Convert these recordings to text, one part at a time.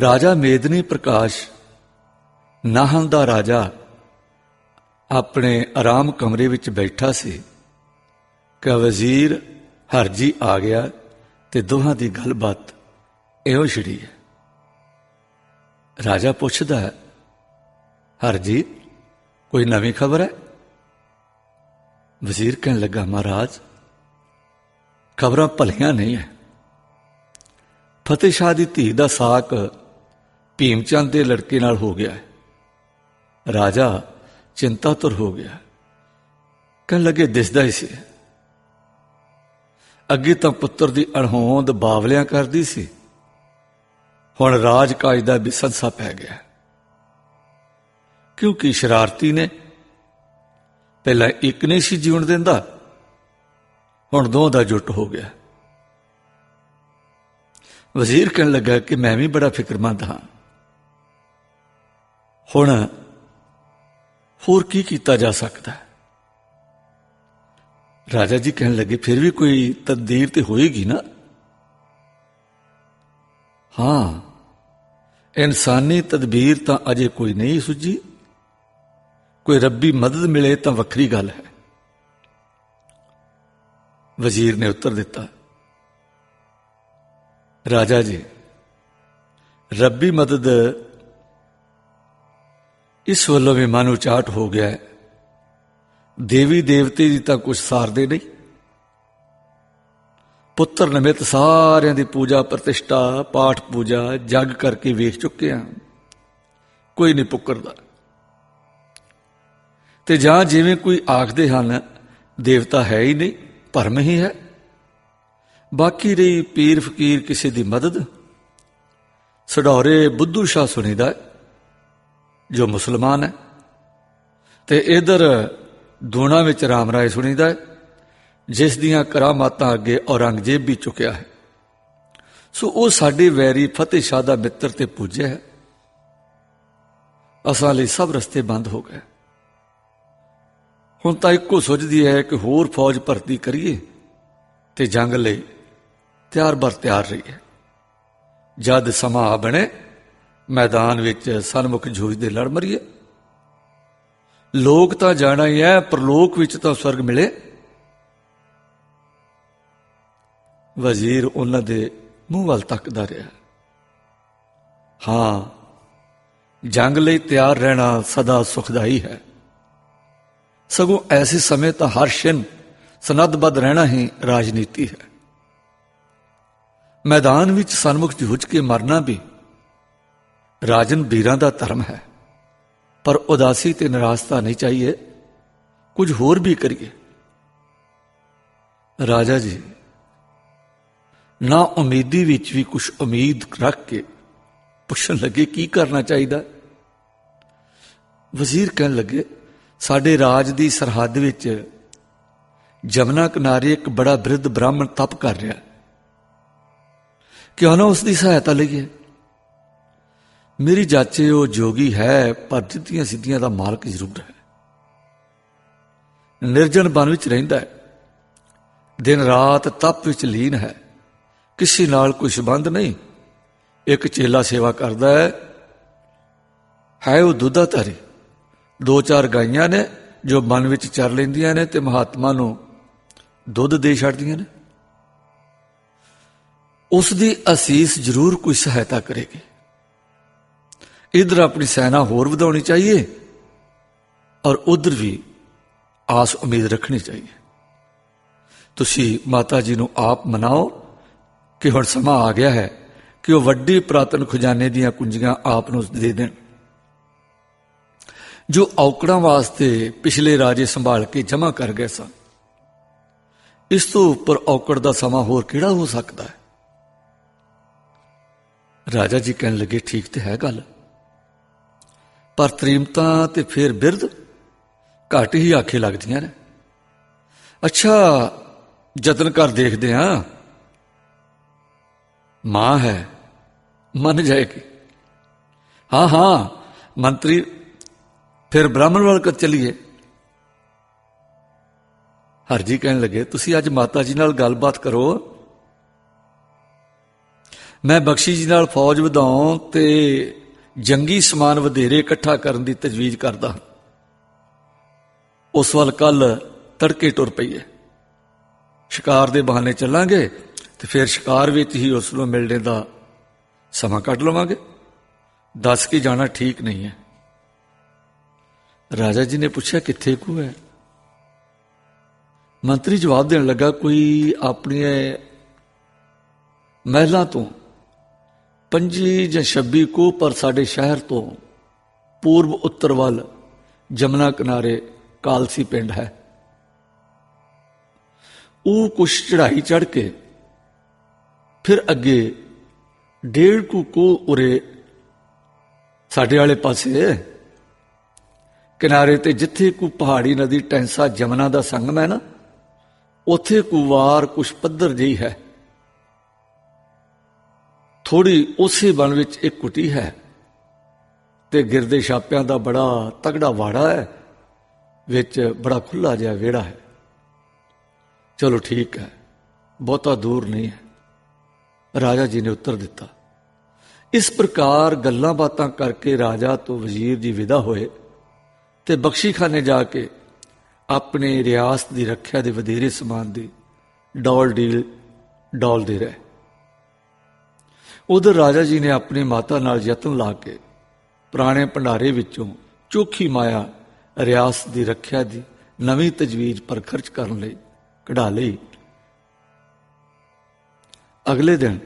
ਰਾਜਾ ਮੇਦਨੀ ਪ੍ਰਕਾਸ਼ ਨਾਹਨ ਦਾ ਰਾਜਾ, ਆਪਣੇ ਆਰਾਮ ਕਮਰੇ ਵਿੱਚ ਬੈਠਾ ਸੀ। ਕਿ ਵਜ਼ੀਰ ਹਰਜੀ ਆ ਗਿਆ ਤੇ ਦੋਹਾਂ ਦੀ ਗੱਲਬਾਤ ਇਹੋ ਛਿੜੀ ਹੈ। ਰਾਜਾ ਪੁੱਛਦਾ ਹੈ, ਹਰਜੀ, ਕੋਈ ਨਵੀਂ ਖਬਰ ਹੈ? ਵਜ਼ੀਰ ਕਹਿਣ ਲੱਗਾ, ਮਹਾਰਾਜ, ਖਬਰਾਂ ਭਲੀਆਂ ਨਹੀਂ ਹੈ। ਫਤਿਹ ਸ਼ਾਹ ਦੀ ਧੀ ਦਾ ਸਾਕ ਭੀਮਚੰਦ ਦੇ ਲੜਕੇ ਨਾਲ ਹੋ ਗਿਆ ਹੈ। ਰਾਜਾ ਚਿੰਤਾਤੁਰ ਹੋ ਗਿਆ ਕਹਿਣ ਲੱਗੇ, ਦਿਸਦਾ ਹੀ ਸੀ। ਅੱਗੇ ਤਾਂ ਪੁੱਤਰ ਦੀ ਅਣਹੋਂਦ ਬਾਵਲਿਆਂ ਕਰਦੀ ਸੀ। ਹੁਣ ਰਾਜ ਕਾਜ ਦਾ ਵੀ ਸੰਸਾ ਪੈ ਗਿਆ ਕਿਉਂਕਿ ਸ਼ਰਾਰਤੀ ਨੇ ਪਹਿਲਾਂ ਇੱਕ ਨੇ ਸੀ ਜੀਵਨ ਦਿੰਦਾ, ਹੁਣ ਦੋ ਦਾ ਜੁੱਟ ਹੋ ਗਿਆ। ਵਜ਼ੀਰ ਕਹਿਣ ਲੱਗਾ ਕਿ ਮੈਂ ਵੀ ਬੜਾ ਫਿਕਰਮੰਦ ਹਾਂ। ਹੁਣ ਹੋਰ ਕੀ ਕੀਤਾ ਜਾ ਸਕਦਾ ਹੈ? ਰਾਜਾ ਜੀ ਕਹਿਣ ਲੱਗੇ, ਫਿਰ ਵੀ ਕੋਈ ਤਦਬੀਰ ਤੇ ਹੋਏਗੀ ਨਾ? ਹਾਂ, ਇਨਸਾਨੀ ਤਦਬੀਰ ਤਾਂ ਅਜੇ ਕੋਈ ਨਹੀਂ ਸੁਝੀ। ਕੋਈ ਰੱਬੀ ਮਦਦ ਮਿਲੇ ਤਾਂ ਵੱਖਰੀ ਗੱਲ ਹੈ। ਵਜ਼ੀਰ ਨੇ ਉੱਤਰ ਦਿੱਤਾ, ਰਾਜਾ ਜੀ, ਰੱਬੀ ਮਦਦ ਇਸ ਵੱਲੋਂ ਵੀ ਮਨ ਉਚਾਟ ਹੋ ਗਿਆ ਹੈ। ਦੇਵੀ ਦੇਵਤੇ ਦੀ ਤਾਂ ਕੁਝ ਸਾਰਦੇ ਨਹੀਂ। ਪੁੱਤਰ ਨਿਮਿਤ ਸਾਰਿਆਂ ਦੀ ਪੂਜਾ ਪ੍ਰਤਿਸ਼ਠਾ ਪਾਠ ਪੂਜਾ ਜਗ ਕਰਕੇ ਵੇਖ ਚੁੱਕੇ ਹਾਂ। ਕੋਈ ਨਹੀਂ ਪੁੱਕਰਦਾ। ਤੇ ਜਾਂ ਜਿਵੇਂ ਕੋਈ ਆਖਦੇ ਹਨ ਦੇਵਤਾ ਹੈ ਹੀ ਨਹੀਂ ਭਰਮ ਹੀ ਹੈ। ਬਾਕੀ ਰਹੀ ਪੀਰ ਫਕੀਰ ਕਿਸੇ ਦੀ ਮਦਦ। ਸਡੌਰੇ ਬੁੱਧੂ ਸ਼ਾਹ ਸੁਣੀਦਾ ਹੈ, ਜੋ ਮੁਸਲਮਾਨ ਹੈ। ਤੇ ਇਧਰ ਦੋਨਾਂ ਵਿੱਚ ਰਾਮ ਰਾਏ ਸੁਣੀਦਾ ਹੈ, ਜਿਸ ਦੀਆਂ ਕਰਾਮਾਤਾਂ ਅੱਗੇ ਔਰੰਗਜ਼ੇਬ ਵੀ ਚੁੱਕਿਆ ਹੈ। ਸੋ ਉਹ ਸਾਡੇ ਵੈਰੀ ਫਤਿਹ ਸ਼ਾਹ ਦਾ ਮਿੱਤਰ ਤੇ ਪੁੱਜਿਆ ਹੈ। ਅਸਾਂ ਲਈ ਸਭ ਰਸਤੇ ਬੰਦ ਹੋ ਗਏ। ਹੁਣ ਤਾਂ ਇੱਕੋ ਸੋਚਦੀ ਹੈ ਕਿ ਹੋਰ ਫੌਜ ਭਰਤੀ ਕਰੀਏ ਤੇ ਜੰਗ ਲਈ ਤਿਆਰ ਬਰ ਤਿਆਰ ਰਹੀ ਹੈ ਜਦ ਸਮਾਂ ਆ ਬਣੇ ਮੈਦਾਨ ਵਿੱਚ ਸਨਮੁਖ ਜੂਝਦੇ ਲੜ ਮਰੀਏ। ਲੋਕ ਤਾਂ ਜਾਣਾ ਹੀ ਹੈ, ਪਰਲੋਕ ਵਿੱਚ ਤਾਂ ਸਵਰਗ ਮਿਲੇ। ਵਜ਼ੀਰ ਉਹਨਾਂ ਦੇ ਮੂੰਹ ਵੱਲ ਤੱਕਦਾ ਰਿਹਾ। ਹਾਂ, ਜੰਗ ਲਈ ਤਿਆਰ ਰਹਿਣਾ ਸਦਾ ਸੁਖਦਾਈ ਹੈ। ਸਗੋਂ ਐਸੇ ਸਮੇਂ ਤਾਂ ਹਰ ਛਿਨ ਸਨਦਬੱਧ ਰਹਿਣਾ ਹੀ ਰਾਜਨੀਤੀ ਹੈ। ਮੈਦਾਨ ਵਿੱਚ ਸਨਮੁਖ ਜੂਝ ਕੇ ਮਰਨਾ ਵੀ ਰਾਜਨ ਵੀਰਾਂ ਦਾ ਧਰਮ ਹੈ। ਪਰ ਉਦਾਸੀ ਤੇ ਨਿਰਾਸ਼ਤਾ ਨਹੀਂ ਚਾਹੀਏ। ਕੁਝ ਹੋਰ ਵੀ ਕਰੀਏ। ਰਾਜਾ ਜੀ, ਨਾ ਉਮੀਦੀ ਵਿੱਚ ਵੀ ਕੁਝ ਉਮੀਦ ਰੱਖ ਕੇ ਪੁੱਛਣ ਲੱਗੇ, ਕੀ ਕਰਨਾ ਚਾਹੀਦਾ? ਵਜ਼ੀਰ ਕਹਿਣ ਲੱਗੇ, ਸਾਡੇ ਰਾਜ ਦੀ ਸਰਹੱਦ ਵਿੱਚ ਜਮਨਾ ਕਿਨਾਰੇ ਇੱਕ ਬੜਾ ਬ੍ਰਿਧ ਬ੍ਰਾਹਮਣ ਤਪ ਕਰ ਰਿਹਾ। ਕਿਉਂ ਨਾ ਉਸ ਦੀ ਸਹਾਇਤਾ ਲਈਏ? ਮੇਰੀ ਜਾਚੇ ਉਹ ਜੋਗੀ ਹੈ, ਪਰ ਜਿੱਤੀਆਂ ਸਿੱਧੀਆਂ ਦਾ ਮਾਲਕ ਜ਼ਰੂਰ ਹੈ। ਨਿਰਜਨ ਬਨ ਵਿੱਚ ਰਹਿੰਦਾ ਹੈ। ਦਿਨ ਰਾਤ ਤਪ ਵਿੱਚ ਲੀਨ ਹੈ। ਕਿਸੇ ਨਾਲ ਕੋਈ ਸੰਬੰਧ ਨਹੀਂ। ਇੱਕ ਚੇਲਾ ਸੇਵਾ ਕਰਦਾ ਹੈ। ਹੈ ਉਹ ਦੁੱਧਾਧਾਰੀ ਦੋ ਚਾਰ ਗਾਈਆਂ ਨੇ ਜੋ ਮਨ ਵਿੱਚ ਚਰ ਲੈਂਦੀਆਂ ਨੇ ਤੇ ਮਹਾਤਮਾ ਨੂੰ ਦੁੱਧ ਦੇ ਛੱਡਦੀਆਂ ਨੇ। ਉਸ ਦੀ ਅਸੀਸ ਜ਼ਰੂਰ ਕੋਈ ਸਹਾਇਤਾ ਕਰੇਗੀ। ਇਧਰ ਆਪਣੀ ਸੈਨਾ ਹੋਰ ਵਧਾਉਣੀ ਚਾਹੀਏ ਔਰ ਉਧਰ ਵੀ ਆਸ ਉਮੀਦ ਰੱਖਣੀ ਚਾਹੀਏ। ਤੁਸੀਂ ਮਾਤਾ ਜੀ ਨੂੰ ਆਪ ਮਨਾਓ ਕਿ ਹੁਣ ਸਮਾਂ ਆ ਗਿਆ ਹੈ ਕਿ ਉਹ ਵੱਡੀ ਪ੍ਰਾਤਨ ਖਜ਼ਾਨੇ ਦੀਆਂ ਕੁੰਜੀਆਂ ਆਪ ਨੂੰ ਦੇ ਦੇਣ। ਜੋ ਔਕੜਾਂ ਵਾਸਤੇ ਪਿਛਲੇ ਰਾਜੇ ਸੰਭਾਲ ਕੇ ਜਮ੍ਹਾਂ ਕਰ ਗਏ ਸਨ, ਇਸ ਤੋਂ ਉੱਪਰ ਔਕੜ ਦਾ ਸਮਾਂ ਹੋਰ ਕਿਹੜਾ ਹੋ ਸਕਦਾ ਹੈ? ਰਾਜਾ ਜੀ ਕਹਿਣ ਲੱਗੇ, ਠੀਕ ਤੇ ਹੈ ਗੱਲ। ਪਰ ਤ੍ਰੀਮਤਾਂ ਤੇ ਫਿਰ ਬਿਰਧ ਘੱਟ ਹੀ ਆਖੇ ਲੱਗਦੀਆਂ ਨੇ। ਅੱਛਾ, ਯਤਨ ਕਰ ਦੇਖਦੇ ਆ ਮਾਂ ਹੈ, ਮੰਨ ਜਾਏਗੀ। ਹਾਂ ਹਾਂ, ਮੰਤਰੀ, ਫਿਰ ਬ੍ਰਾਹਮਣ ਵੱਲ ਕਰ ਚਲੀਏ। ਹਰਜੀ ਕਹਿਣ ਲੱਗੇ, ਤੁਸੀਂ ਅੱਜ ਮਾਤਾ ਜੀ ਨਾਲ ਗੱਲਬਾਤ ਕਰੋ। ਮੈਂ ਬਖਸ਼ੀ ਜੀ ਨਾਲ ਫੌਜ ਵਧਾਉਣ ਤੇ ਜੰਗੀ ਸਮਾਨ ਵਧੇਰੇ ਇਕੱਠਾ ਕਰਨ ਦੀ ਤਜਵੀਜ਼ ਕਰਦਾ ਹਾਂ। ਉਸ ਵੱਲ ਕੱਲ ਤੜਕੇ ਟੁਰ ਪਈਏ ਸ਼ਿਕਾਰ ਦੇ ਬਹਾਨੇ ਚੱਲਾਂਗੇ ਤੇ ਫਿਰ ਸ਼ਿਕਾਰ ਵਿੱਚ ਹੀ ਉਸ ਨੂੰ ਮਿਲਣੇ ਦਾ ਸਮਾਂ ਕੱਢ ਲਵਾਂਗੇ। ਦੱਸ ਕੇ ਜਾਣਾ ਠੀਕ ਨਹੀਂ ਹੈ। ਰਾਜਾ ਜੀ ਨੇ ਪੁੱਛਿਆ, ਕਿੱਥੇ ਕੋ ਹੈ? ਮੰਤਰੀ ਜਵਾਬ ਦੇਣ ਲੱਗਾ, ਕੋਈ ਆਪਣੇ ਮਹਿਲਾ ਤੋਂ ਪੰਜੀ ਜਾਂ 26 ਕੋਹ ਪਰ ਸਾਡੇ ਸ਼ਹਿਰ ਤੋਂ ਪੂਰਬ ਉੱਤਰ ਵੱਲ ਜਮਨਾ ਕਿਨਾਰੇ ਕਾਲਸੀ ਪਿੰਡ ਹੈ। ਉਹ ਕੁਛ ਚੜਾਈ ਚੜ ਕੇ ਫਿਰ ਅੱਗੇ ਡੇਢ ਕੁ ਕੋ ਉਰੇ ਸਾਡੇ ਵਾਲੇ ਪਾਸੇ ਕਿਨਾਰੇ ਤੇ ਜਿੱਥੇ ਕੋ ਪਹਾੜੀ ਨਦੀ ਟੈਂਸਾ ਜਮਨਾ ਦਾ ਸੰਗਮ ਹੈ ਨਾ, ਉਥੇ ਕੁਵਾਰ ਕੁਛ ਪੱਧਰ ਜਿਹੀ ਹੈ। ਥੋੜੀ ਉਸੇ ਬਣ ਵਿੱਚ ਇੱਕ ਕੁਟੀ ਹੈ ਤੇ ਗਿਰਦੇ ਛਾਪਿਆਂ ਦਾ ਬੜਾ ਤਗੜਾ ਵਾੜਾ ਹੈ, ਵਿੱਚ ਬੜਾ ਖੁੱਲਾ ਜਿਹਾ ਵਿਹੜਾ ਹੈ। ਚਲੋ ਠੀਕ ਹੈ, ਬਹੁਤਾ ਦੂਰ ਨਹੀਂ ਹੈ। ਰਾਜਾ ਜੀ ਨੇ ਉੱਤਰ ਦਿੱਤਾ, ਇਸ ਪ੍ਰਕਾਰ ਗੱਲਾਂ ਬਾਤਾਂ ਕਰਕੇ ਰਾਜਾ ਤੋਂ ਵਜ਼ੀਰ ਜੀ ਵਿਦਾ ਹੋਏ ਤੇ ਬਖਸ਼ੀਖਾਨੇ ਜਾ ਕੇ ਆਪਣੇ ਰਿਆਸਤ ਦੀ ਰੱਖਿਆ ਦੇ ਵਧੇਰੇ ਸਮਾਨ ਦੀ ਡੌਲ ਡੀਲ ਡੌਲਦੇ ਰਹੇ। ਉਧਰ ਰਾਜਾ ਜੀ ਨੇ ਆਪਣੀ ਮਾਤਾ ਨਾਲ ਯਤਨ ਲਾ ਕੇ ਪੁਰਾਣੇ ਭੰਡਾਰੇ ਵਿੱਚੋਂ ਚੋਖੀ ਮਾਇਆ ਰਿਆਸਤ ਦੀ ਰੱਖਿਆ ਦੀ ਨਵੀਂ ਤਜਵੀਜ਼ ਪਰ ਖਰਚ ਕਰਨ ਲਈ ਕਢਾ ਲਈ। ਅਗਲੇ ਦਿਨ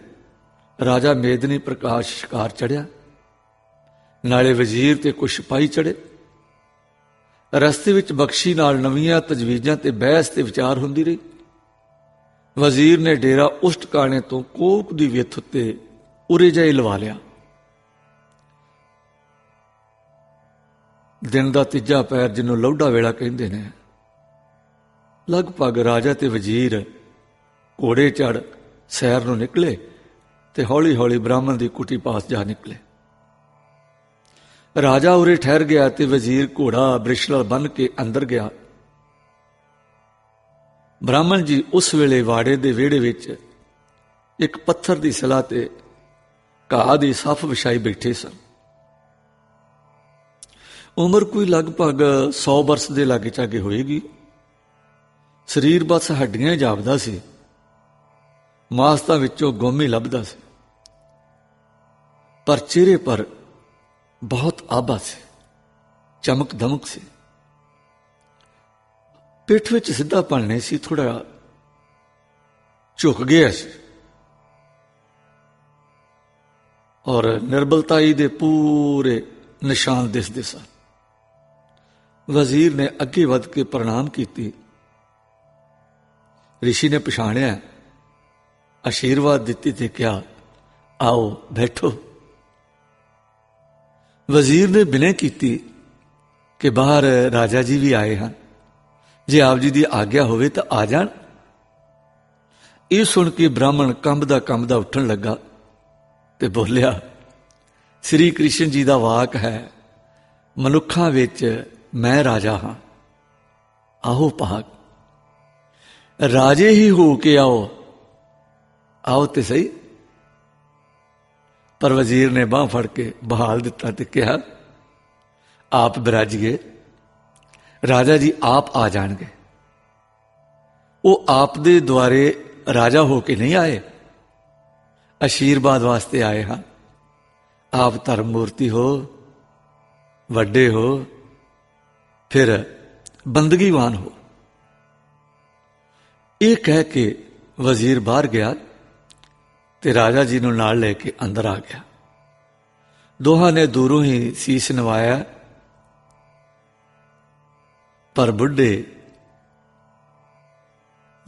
ਰਾਜਾ ਮੇਦਨੀ ਪ੍ਰਕਾਸ਼ ਸ਼ਿਕਾਰ ਚੜਿਆ। ਨਾਲੇ ਵਜ਼ੀਰ ਤੇ ਕੁਝ ਸਿਪਾਹੀ ਚੜੇ ਰਸਤੇ ਵਿੱਚ ਬਖਸ਼ੀ ਨਾਲ ਨਵੀਆਂ ਤਜਵੀਜ਼ਾਂ ਤੇ ਬਹਿਸ ਤੇ ਵਿਚਾਰ ਹੁੰਦੀ ਰਹੀ। ਵਜ਼ੀਰ ਨੇ ਡੇਰਾ ਉਸ ਟਿਕਾਣੇ ਤੋਂ ਕੋਕ ਦੀ ਵਿੱਥ ਉੱਤੇ ਉਰੇ ਜਾਈ ਲਵਾ ਲਿਆ। ਦਿਨ ਦਾ ਤੀਜਾ ਪੈਰ ਜਿਹਨੂੰ ਲੌਡਾ ਵੇਲਾ ਕਹਿੰਦੇ ਨੇ, ਲਗਭਗ ਰਾਜਾ ਤੇ ਵਜ਼ੀਰ ਘੋੜੇ ਚੜ ਸੈਰ ਨੂੰ ਨਿਕਲੇ ਤੇ ਹੌਲੀ-ਹੌਲੀ ਬ੍ਰਾਹਮਣ ਦੀ ਕੁਟੀ ਪਾਸ ਜਾ ਨਿਕਲੇ। ਰਾਜਾ ਉਰੇ ਠਹਿਰ ਗਿਆ ਤੇ ਵਜ਼ੀਰ ਘੋੜਾ ਬ੍ਰਿਸ਼ਲ ਬੰਨ ਕੇ ਅੰਦਰ ਗਿਆ। ਬ੍ਰਾਹਮਣ ਜੀ ਉਸ ਵੇਲੇ ਵਾੜੇ ਦੇ ਵਿਹੜੇ ਵਿੱਚ ਇੱਕ ਪੱਥਰ ਦੀ ਸਲਾਹ ਤੇ ਘਾਹ ਦੀ ਸਫ ਵਿਛਾਈ ਬੈਠੇ ਸਨ। ਉਮਰ ਕੋਈ ਲਗਭਗ 100 ਬਰਸ ਦੇ ਲਾਗੇ ਚਾਗੇ ਹੋਏਗੀ। ਸਰੀਰ ਬਸ ਹੱਡੀਆਂ ਜਾਪਦਾ ਸੀ। ਮਾਸਤਾ ਵਿੱਚੋਂ ਗੋਮੀ ਲੱਭਦਾ ਸੀ। ਪਰ ਚਿਹਰੇ ਪਰ ਬਹੁਤ ਆਭਾ ਸੀ। ਚਮਕ ਦਮਕ ਸੀ। ਪਿੱਠ ਵਿੱਚ ਸਿੱਧਾ ਪਲਣੇ ਸੀ ਥੋੜਾ ਝੁਕ ਗਿਆ ਸੀ। ਔਰ ਨਿਰਬਲਤਾਈ ਦੇ ਪੂਰੇ ਨਿਸ਼ਾਨ ਦਿਸਦੇ ਸਨ। ਵਜ਼ੀਰ ਨੇ ਅੱਗੇ ਵੱਧ ਕੇ ਪ੍ਰਣਾਮ ਕੀਤੀ। ઋષਿ ਨੇ ਪਛਾਣਿਆ, ਆਸ਼ੀਰਵਾਦ ਦਿੱਤੀ ਤੇ ਕਿਹਾ, ਆਓ, ਬੈਠੋ। ਵਜ਼ੀਰ ਨੇ ਬਿਨੈ ਕੀਤੀ ਕਿ ਬਾਹਰ ਰਾਜਾ ਜੀ ਵੀ ਆਏ ਹਨ। ਜੇ ਆਪ ਜੀ ਦੀ ਆਗਿਆ ਹੋਵੇ ਤਾਂ ਆ ਜਾਣ। ਇਹ ਸੁਣ ਕੇ ਬ੍ਰਾਹਮਣ ਕੰਬਦਾ ਕੰਬਦਾ ਉੱਠਣ ਲੱਗਾ। ਤੇ ਬੋਲਿਆ, ਸ੍ਰੀ ਕ੍ਰਿਸ਼ਨ ਜੀ ਦਾ ਵਾਕ ਹੈ, ਮਨੁੱਖਾਂ ਵਿੱਚ ਮੈਂ ਰਾਜਾ ਹਾਂ। ਆਹੋ ਭਾਗ। ਰਾਜੇ ਹੀ ਹੋ ਕੇ ਆਓ। ਆਓ ਤੇ ਸਹੀ। ਪਰ ਵਜ਼ੀਰ ਨੇ ਬਾਹ ਫੜ ਕੇ ਬਹਾਲ ਦਿੱਤਾ ਤੇ ਕਿਹਾ, ਆਪ ਬਿਰਾਜੀਏ ਰਾਜਾ ਜੀ ਆਪ ਆ ਜਾਣਗੇ। ਉਹ ਆਪ ਦੇ ਦੁਆਰੇ ਰਾਜਾ ਹੋ ਕੇ ਨਹੀਂ ਆਏ? ਆਸ਼ੀਰਵਾਦ ਵਾਸਤੇ ਆਏ ਹਾਂ। ਆਪ ਧਰਮ ਮੂਰਤੀ ਹੋ, ਵੱਡੇ ਹੋ, ਫਿਰ ਬੰਦਗੀਵਾਨ ਹੋ। ਇਹ ਕਹਿ ਕੇ ਵਜ਼ੀਰ ਬਾਹਰ ਗਿਆ ਤੇ ਰਾਜਾ ਜੀ ਨੂੰ ਨਾਲ ਲੈ ਕੇ ਅੰਦਰ ਆ ਗਿਆ। ਦੋਹਾਂ ਨੇ ਦੂਰੋਂ ਹੀ ਸੀਸ ਨਵਾਇਆ। ਪਰ ਬੁੱਢੇ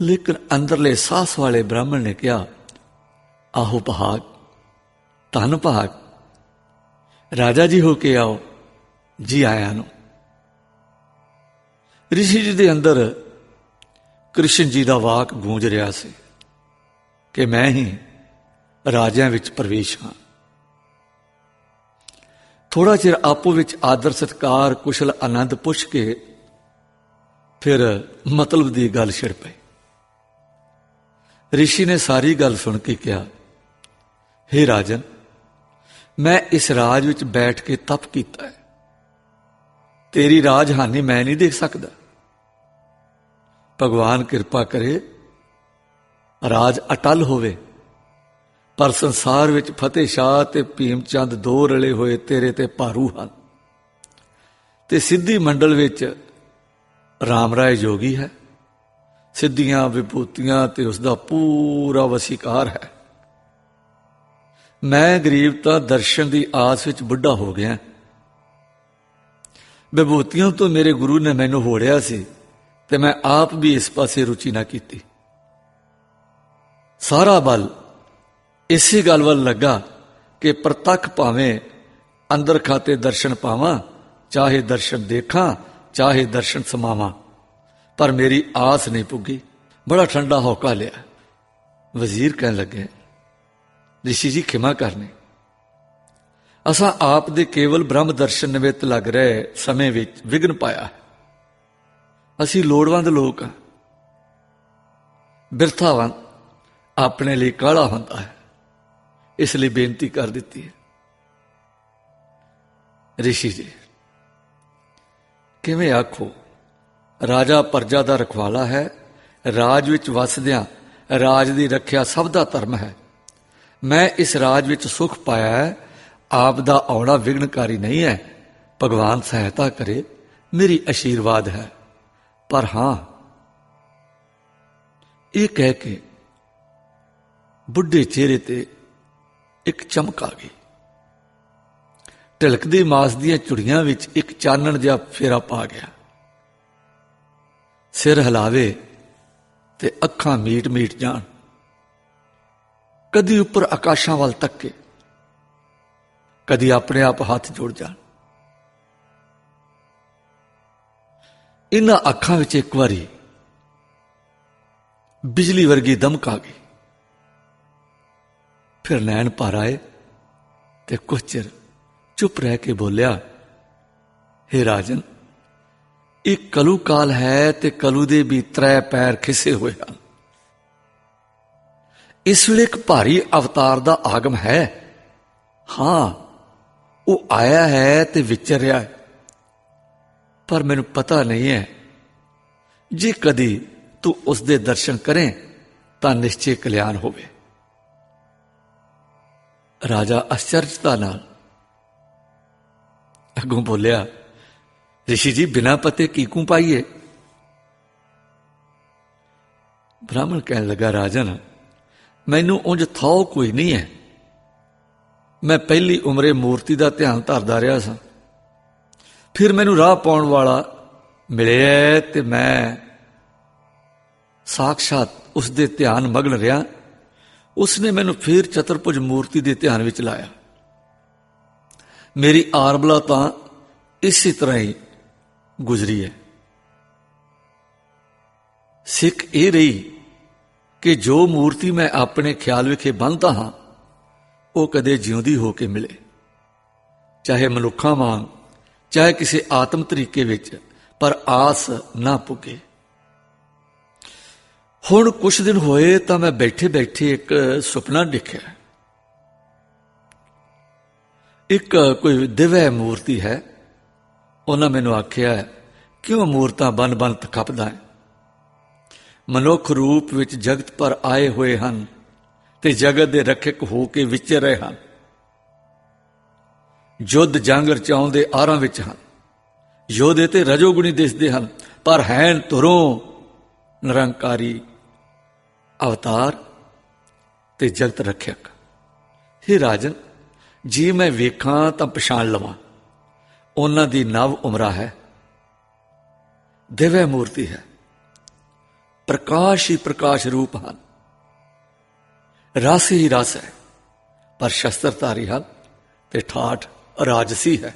ਲੇਕਿਨ ਅੰਦਰਲੇ ਸਾਸ ਵਾਲੇ ਬ੍ਰਾਹਮਣ ਨੇ ਕਿਹਾ ਆਹੋ ਭਾਗ ਧਨ ਭਾਗ ਰਾਜਾ ਜੀ ਹੋ ਕੇ ਆਓ, ਜੀ ਆਇਆਂ ਨੂੰ। ਰਿਸ਼ੀ ਜੀ ਦੇ ਅੰਦਰ ਕ੍ਰਿਸ਼ਨ ਜੀ ਦਾ ਵਾਕ ਗੂੰਜ ਰਿਹਾ ਸੀ ਕਿ ਮੈਂ ਹੀ ਰਾਜਿਆਂ ਵਿੱਚ ਪ੍ਰਵੇਸ਼ ਹਾਂ। ਥੋੜਾ ਚਿਰ ਆਪੋ ਵਿੱਚ ਆਦਰ, ਸਤਕਾਰ, ਕੁਸ਼ਲ, ਆਨੰਦ ਪੁੱਛ ਕੇ ਫਿਰ ਮਤਲਬ ਦੀ ਗੱਲ ਛਿੜ ਪਈ। ਰਿਸ਼ੀ ਨੇ ਸਾਰੀ ਗੱਲ ਸੁਣ ਕੇ ਕਿਹਾ हे ਰਾਜਨ, ਮੈਂ ਇਸ ਰਾਜ ਵਿੱਚ ਬੈਠ ਕੇ ਤਪ ਕੀਤਾ ਹੈ। ਤੇਰੀ ਰਾਜਹਾਨੀ ਮੈਂ ਨਹੀਂ ਦੇਖ ਸਕਦਾ। ਭਗਵਾਨ ਕਿਰਪਾ ਕਰੇ, ਰਾਜ ਅਟਲ ਹੋਵੇ, ਪਰ ਸੰਸਾਰ ਵਿੱਚ ਫਤਿਹ ਸ਼ਾਹ ਤੇ ਭੀਮ ਚੰਦ ਦੋ ਰਲੇ ਹੋਏ ਤੇਰੇ ਤੇ ਭਾਰੂ ਹਨ। ਤੇ ਸਿੱਧੀ ਮੰਡਲ ਵਿੱਚ ਰਾਮ ਰਾਏ ਜੋਗੀ ਹੈ। ਸਿੱਧੀਆਂ ਵਿਭੂਤੀਆਂ ਤੇ ਉਸ ਦਾ ਪੂਰਾ ਵਸੀਕਾਰ ਹੈ। ਮੈਂ ਗਰੀਬ ਤਾਂ ਦਰਸ਼ਨ ਦੀ ਆਸ ਵਿੱਚ ਬੁੱਢਾ ਹੋ ਗਿਆ। ਵਿਭੂਤੀਆਂ ਤੋਂ ਮੇਰੇ ਗੁਰੂ ਨੇ ਮੈਨੂੰ ਹੋੜਿਆ ਸੀ ਤੇ ਮੈਂ ਆਪ ਵੀ ਇਸ ਪਾਸੇ ਰੁਚੀ ਨਾ ਕੀਤੀ। ਸਾਰਾ ਬਲ ਇਸੇ ਗੱਲ ਵੱਲ ਲੱਗਾ ਕਿ ਪ੍ਰਤੱਖ ਭਾਵੇਂ ਅੰਦਰ ਖਾਤੇ ਦਰਸ਼ਨ ਪਾਵਾਂ, ਚਾਹੇ ਦਰਸ਼ਨ ਦੇਖਾਂ, ਚਾਹੇ ਦਰਸ਼ਨ ਸਮਾਵਾਂ, ਪਰ ਮੇਰੀ ਆਸ ਨਹੀਂ ਪੁੱਗੀ। ਬੜਾ ਠੰਡਾ ਹੌਕਾ ਲਿਆ। ਵਜ਼ੀਰ ਕਹਿਣ ਲੱਗੇ ਰਿਸ਼ੀ ਜੀ ਖਿਮਾ ਕਰਨੇ। ਅਸਾਂ ਆਪ ਦੇ ਕੇਵਲ ਬ੍ਰਹਮ ਦਰਸ਼ਨ ਨਿਮਿਤ ਲੱਗ ਰਹੇ ਸਮੇਂ ਵਿੱਚ ਵਿਗਨ ਪਾਇਆ ਹੈ। ਅਸੀਂ ਲੋੜਵੰਦ ਲੋਕ ਹਾਂ। ਬਿਰਥਾਵਾਂ ਆਪਣੇ ਲਈ ਕਾਲਾ ਹੁੰਦਾ ਹੈ। ਇਸ ਲਈ ਬੇਨਤੀ ਕਰ ਦਿੱਤੀ ਹੈ। ਰਿਸ਼ੀ ਜੀ, ਕਿਵੇਂ ਆਖੋ, ਰਾਜਾ ਪਰਜਾ ਦਾ ਰਖਵਾਲਾ ਹੈ, ਰਾਜ ਵਿੱਚ ਵਸਦਿਆਂ ਰਾਜ ਦੀ ਰੱਖਿਆ ਸਭ ਦਾ ਧਰਮ ਹੈ। ਮੈਂ ਇਸ ਰਾਜ ਵਿੱਚ ਸੁਖ ਪਾਇਆ ਹੈ। ਆਪ ਦਾ ਆਉਣਾ ਵਿਗਣਕਾਰੀ ਨਹੀਂ ਹੈ। ਭਗਵਾਨ ਸਹਾਇਤਾ ਕਰੇ। ਮੇਰੀ ਅਸ਼ੀਰਵਾਦ ਹੈ। ਪਰ ਹਾਂ, ਇਹ ਕਹਿ ਕੇ ਬੁੱਢੇ ਚਿਹਰੇ ਤੇ ਇੱਕ ਚਮਕ ਆ ਗਈ। ਢਲਕਦੀ ਮਾਸ ਦੀਆਂ ਚੁੜੀਆਂ ਵਿੱਚ ਇੱਕ ਚਾਨਣ ਜਿਹਾ ਫੇਰਾ ਪਾ ਗਿਆ। ਸਿਰ ਹਿਲਾਵੇ ਤੇ ਅੱਖਾਂ ਮੀਟ ਮੀਟ ਜਾਣ। ਕਦੀ ਉੱਪਰ ਆਕਾਸ਼ਾਂ ਵੱਲ ਤੱਕੇ ਕਦੀ ਆਪਣੇ ਆਪ ਹੱਥ ਜੋੜ ਜਾਣ। ਇਹਨਾਂ ਅੱਖਾਂ ਵਿੱਚ ਇੱਕ ਵਾਰੀ ਬਿਜਲੀ ਵਰਗੀ ਦਮਕ ਆ ਗਈ। ਫਿਰ ਨੈਣ ਭਰ ਆਏ ਤੇ ਕੁਝ ਚਿਰ ਚੁੱਪ ਰਹਿ ਕੇ ਬੋਲਿਆ हे ਰਾਜਨ, ਇਹ ਕਲੂ ਕਾਲ ਹੈ ਤੇ ਕਲੂ ਦੇ ਵੀ ਤਰੇ ਪੈਰ ਖਿਸੇ ਹੋਏ ਹਨ। ਇਸ ਵੇਲੇ ਇੱਕ ਭਾਰੀ ਅਵਤਾਰ ਦਾ ਆਗਮ ਹੈ। ਹਾਂ, ਉਹ ਆਇਆ ਹੈ ਤੇ ਵਿਚਰ ਰਿਹਾ ਹੈ। ਪਰ ਮੈਨੂੰ ਪਤਾ ਨਹੀਂ ਹੈ। ਜੇ ਕਦੀ ਤੂੰ ਉਸ ਦੇ ਦਰਸ਼ਨ ਕਰੇ, ਤਾਂ ਨਿਸ਼ਚੈ ਕਲਿਆਣ ਹੋਵੇ। ਰਾਜਾ ਅਚਰਜਤਾ ਨਾਲ ਅਗੋਂ ਬੋਲਿਆ, ਰਿਸ਼ੀ ਜੀ, ਬਿਨਾ ਪਤੇ ਕੀਕੂ ਪਾਈਏ? ਬ੍ਰਾਹਮਣ ਕਹਿਣ ਲੱਗਾ ਰਾਜਨ ਮੈਨੂੰ ਉਂਝ ਥਾਉ ਕੋਈ ਨਹੀਂ ਹੈ। ਮੈਂ ਪਹਿਲੀ ਉਮਰੇ ਮੂਰਤੀ ਦਾ ਧਿਆਨ ਧਰਦਾ ਰਿਹਾ ਸਾਂ। ਫਿਰ ਮੈਨੂੰ ਰਾਹ ਪਾਉਣ ਵਾਲਾ ਮਿਲਿਆ ਤੇ ਮੈਂ ਸਾਖਸ਼ਾਤ ਉਸ ਦੇ ਧਿਆਨ ਮਗਨ ਰਿਹਾ। ਉਸ ਨੇ ਮੈਨੂੰ ਫਿਰ ਚਤਰਪੁਜ ਮੂਰਤੀ ਦੇ ਧਿਆਨ ਵਿੱਚ ਲਾਇਆ। ਮੇਰੀ ਆਰਬਲਾ ਤਾਂ ਇਸੇ ਤਰ੍ਹਾਂ ਹੀ ਗੁਜ਼ਰੀ ਹੈ। ਸਿੱਖ ਇਹ ਰਹੀ ਕਿ ਜੋ ਮੂਰਤੀ ਮੈਂ ਆਪਣੇ ਖਿਆਲ ਵਿਖੇ ਬੰਨਦਾ ਹਾਂ, ਉਹ ਕਦੇ ਜਿਉਂਦੀ ਹੋ ਕੇ ਮਿਲੇ। ਚਾਹੇ ਮਨੁੱਖਾਂ ਵਾਂਗ, ਚਾਹੇ ਕਿਸੇ ਆਤਮ ਤਰੀਕੇ ਵਿੱਚ, ਪਰ ਆਸ ਨਾ ਪੁੱਗੇ। ਹੁਣ ਕੁਝ ਦਿਨ ਹੋਏ ਤਾਂ ਮੈਂ ਬੈਠੇ ਬੈਠੇ ਇੱਕ ਸੁਪਨਾ ਦੇਖਿਆ। ਇੱਕ ਕੋਈ ਦਿਵੈ ਮੂਰਤੀ ਹੈ। ਉਹਨਾਂ ਮੈਨੂੰ ਆਖਿਆ, ਕਿਉਂ ਮੂਰਤਾਂ ਬਨ ਬਨ ਤਖਪਦਾ ਹੈ? ਮਨੁੱਖ ਰੂਪ ਵਿੱਚ ਜਗਤ ਪਰ ਆਏ ਹੋਏ ਹਨ ਤੇ ਜਗਤ ਦੇ ਰੱਖਿਅਕ ਹੋ ਕੇ ਵਿਚਰ ਰਹੇ ਹਨ। ਯੁੱਧ ਜੰਗ ਰਚਾਉਂਦੇ ਆਰਾਂ ਵਿੱਚ ਹਨ। ਯੋਧੇ ਤੇ ਰਜੋਗੁਣੀ ਦਿਸਦੇ ਹਨ, ਪਰ ਹੈਨ ਤੁਰੋਂ ਨਿਰੰਕਾਰੀ ਅਵਤਾਰ ਤੇ ਜਗਤ ਰੱਖਿਅਕ। हे ਰਾਜਨ, ਜੀ ਮੈਂ ਵੇਖਾਂ ਤਾਂ ਪਛਾਣ ਲਵਾਂ। ਉਹਨਾਂ ਦੀ ਨਵ ਉਮਰਾ ਹੈ ਦਿਵਯ ਮੂਰਤੀ ਹੈ। ਪ੍ਰਕਾਸ਼ ਹੀ ਪ੍ਰਕਾਸ਼ ਰੂਪ ਹਨ। ਰਸ ਹੀ ਰਸ ਹੈ, ਪਰ ਸ਼ਸਤਰਧਾਰੀ ਹਨ ਤੇ ਠਾਠ ਰਾਜਸੀ ਹੈ।